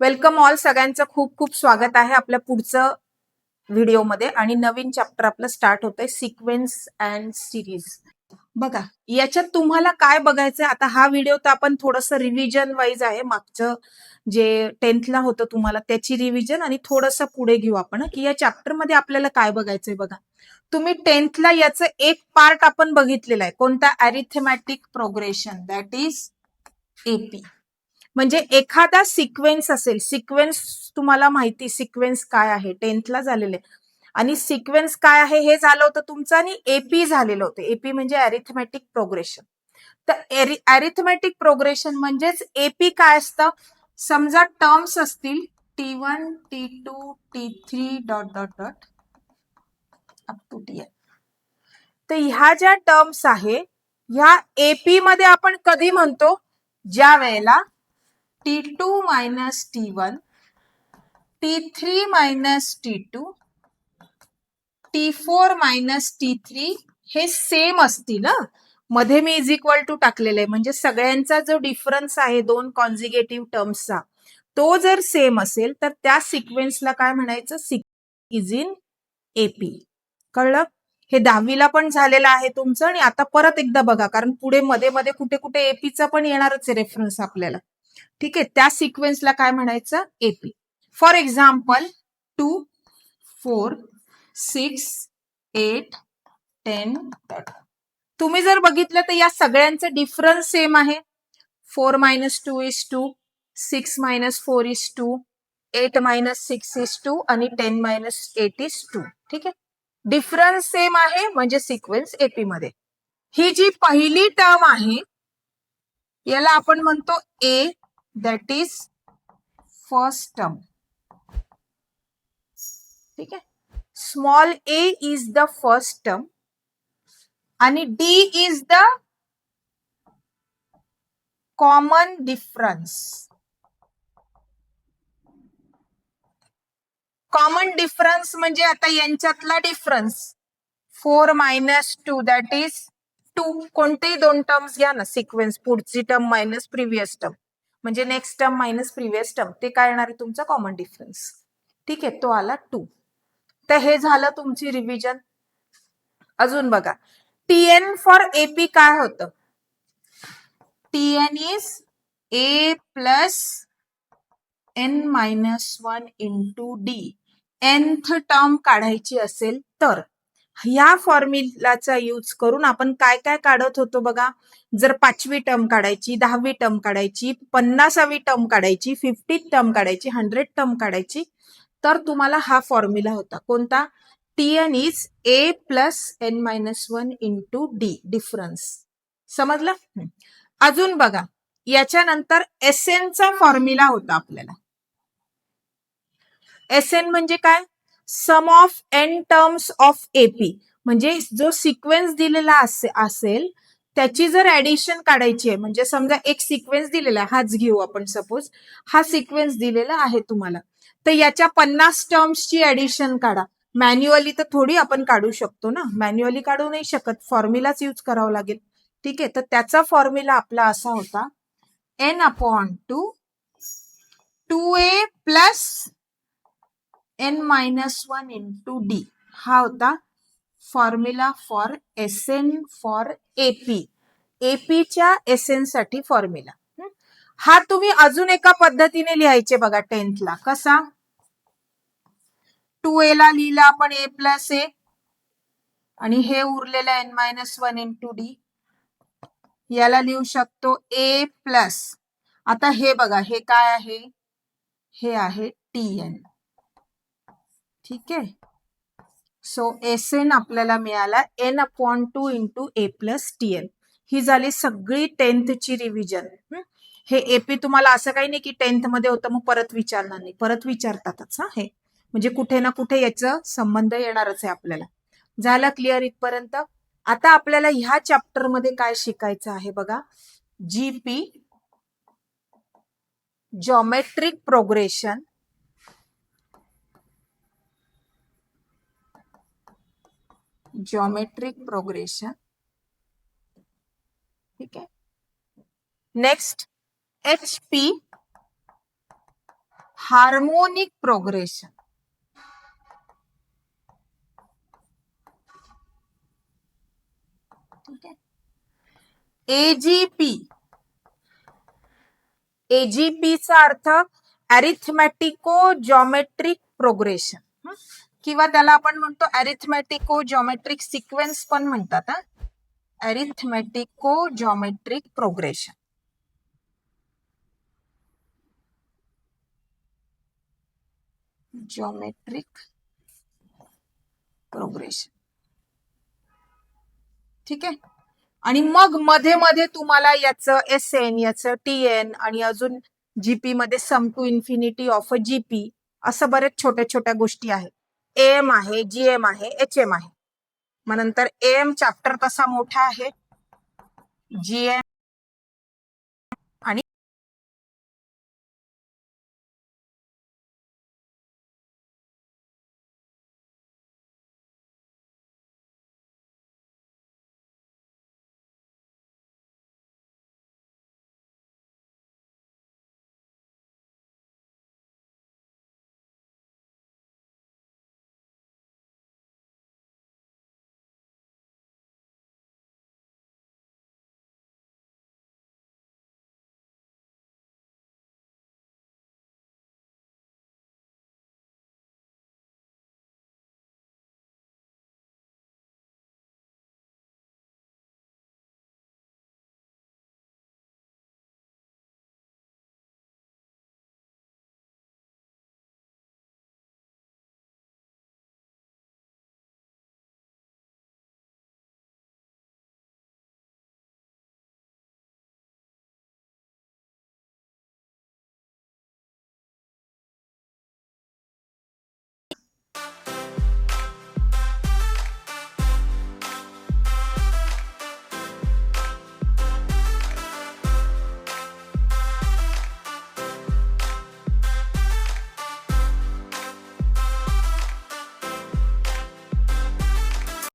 Welcome all सगळ्यांचं खूप खूप स्वागत आहे आपल्या पुढचं व्हिडिओमध्ये. आणि नवीन चॅप्टर आपलं स्टार्ट होतंय सिक्वेन्स अँड सिरीज बघा याच्यात तुम्हाला काय बघायचंय? आता हा व्हिडिओ तर आपण थोडस रिव्हिजन वाईज आहे. मागचं जे टेन्थला होतं तुम्हाला त्याची रिव्हिजन आणि थोडस पुढे घेऊ आपण की या चॅप्टरमध्ये आपल्याला काय बघायचंय बघा. तुम्ही टेन्थला याचं एक पार्ट आपण बघितलेला आहे. कोणता arithmetic progression that is AP म्हणजे एखादा सिक्वेन्स असेल सिक्वेन्स तुम्हाला माहिती सिक्वेन्स काय आहे? टेन्थला झालेले. आणि सिक्वेन्स काय आहे? हे झालं होतं तुमचं आणि एपी झालेलं होतं. एपी म्हणजे अरिथमॅटिक प्रोग्रेशन तर अरिथमॅटिक प्रोग्रेशन म्हणजेच एपी काय असतं? समजा टर्म्स असतील T one T two T three dot dot dot up to T तर ह्या ज्या टर्म्स आहे ह्या एपी मध्ये आपण कधी म्हणतो? ज्या वेळेला T two minus T one T three minus T two T four minus T three हे सेम असतील ना मध्ये मी इज इक्वल टू टाकलेलं आहे. म्हणजे सगळ्यांचा जो डिफरन्स आहे दोन कॉन्झिगेटिव्ह टर्म्सचा तो जर सेम असेल तर त्या सिक्वेन्सला काय म्हणायचं? सिक इज इन एपी कळलं? हे दहावीला पण झालेलं आहे तुमचं आणि आता परत एकदा बघा कारण पुढे मध्ये मध्ये कुठे कुठे एपीचा पण येणारच आहे रेफरन्स आपल्याला. ठीक आहे त्या सिक्वेन्सला काय म्हणायचं? AP for example two four six eight ten तुम्ही जर बघितलं तर या सगळ्यांचं डिफरन्स सेम आहे. Four minus two is two six minus four is two eight minus six is two आणि ten minus eight is two ठीक आहे? डिफरन्स सेम आहे म्हणजे सिक्वेन्स एपी मध्ये. ही जी पहिली टर्म आहे याला आपण म्हणतो A that is first term ठीक आहे small A is the first term आणि D is the common difference common difference म्हणजे आता यांच्यातला difference four minus two that is two कोणतेही दोन टर्म्स घ्या ना. सिक्वेन्स पुढची टर्म मायनस प्रिव्हियस टर्म म्हणजे next term minus previous term ते काय येणार आहे तुमचा? कॉमन डिफरन्स ठीक आहे तो आला टू तर हे झालं तुमची रिव्हिजन अजून बघा. टीएन फॉर एपी काय होतं? T N is A plus N minus one into D nth term काढायची असेल तर. ह्या फॉर्म्युलाचा यूज करून आपण काय काय काढत होतो बघा? जर पाचवी टर्म काढायची दहावी टर्म काढायची पन्नासावी टर्म काढायची फिफ्टी टर्म काढायची हंड्रेड टर्म काढायची तर तुम्हाला हा फॉर्म्युला होता. कोणता? T N is A plus N minus one into D difference समजलं अजून बघा. याच्यानंतर एस एनचा फॉर्म्युला होता आपल्याला. एस एन म्हणजे काय? Sum of N terms of AP म्हणजे जो सिक्वेन्स दिलेला असेल त्याची जर ऍडिशन काढायची आहे म्हणजे समजा एक सिक्वेन्स दिलेला आहे हाच घेऊ आपण सपोज हा सिक्वेन्स दिलेला आहे तुम्हाला. तर याच्या पन्नास टर्म्सची ऍडिशन काढा. मॅन्युअली तर थोडी आपण काढू शकतो ना. मॅन्युअली काढू नाही शकत. फॉर्म्युलाच यूज करावा लागेल. ठीक आहे? तर त्याचा फॉर्म्युला आपला असा होता. N upon two two A plus N minus one into D. हा होता formula for S N for AP एपीच्या S एनसाठी फॉर्म्युला हा? तुम्ही अजून एका पद्धतीने लिहायचे बघा टेन्थला कसा? टू ए ला लिहिला आपण ए प्लस ए आणि हे उरलेलं N minus one into D याला लिहू शकतो ए प्लस आता हे बघा हे काय आहे? हे आहे टी एन ठीक आहे? सो एस एन आपल्याला मिळाला N upon two into A plus T N ही झाली सगळी टेन्थची रिव्हिजन हे? एपी तुम्हाला असं काही नाही की टेन्थमध्ये होतं मग परत विचारणार नाही. परत विचारतातच हा हे. म्हणजे कुठे ना कुठे याचं संबंध येणारच आहे आपल्याला. झालं क्लिअर इथपर्यंत? आता आपल्याला ह्या चॅप्टरमध्ये काय शिकायचं आहे बघा? GP geometric progression geometric progression ठीक आहे next H P harmonic progression ठीक आहे एजीपी एजीपीचा अर्थ अरिथमॅटिको जॉमेट्रिक प्रोग्रेशन किंवा त्याला आपण म्हणतो अरिथमॅटिको जॉमेट्रिक सिक्वेन्स पण म्हणतात अरिथमॅटिको जॉमेट्रिक प्रोग्रेशन जॉमेट्रिक प्रोग्रेशन ठीक आहे? आणि मग मध्ये मध्ये तुम्हाला याचं एस एन याचं टी एन आणि अजून जीपी मध्ये sum to infinity of a GP असं बरेच छोट्या छोट्या गोष्टी आहेत. एम आहे जीएम आहे एच एम आहे. मग नंतर एम चॅप्टर तसा मोठा आहे. G M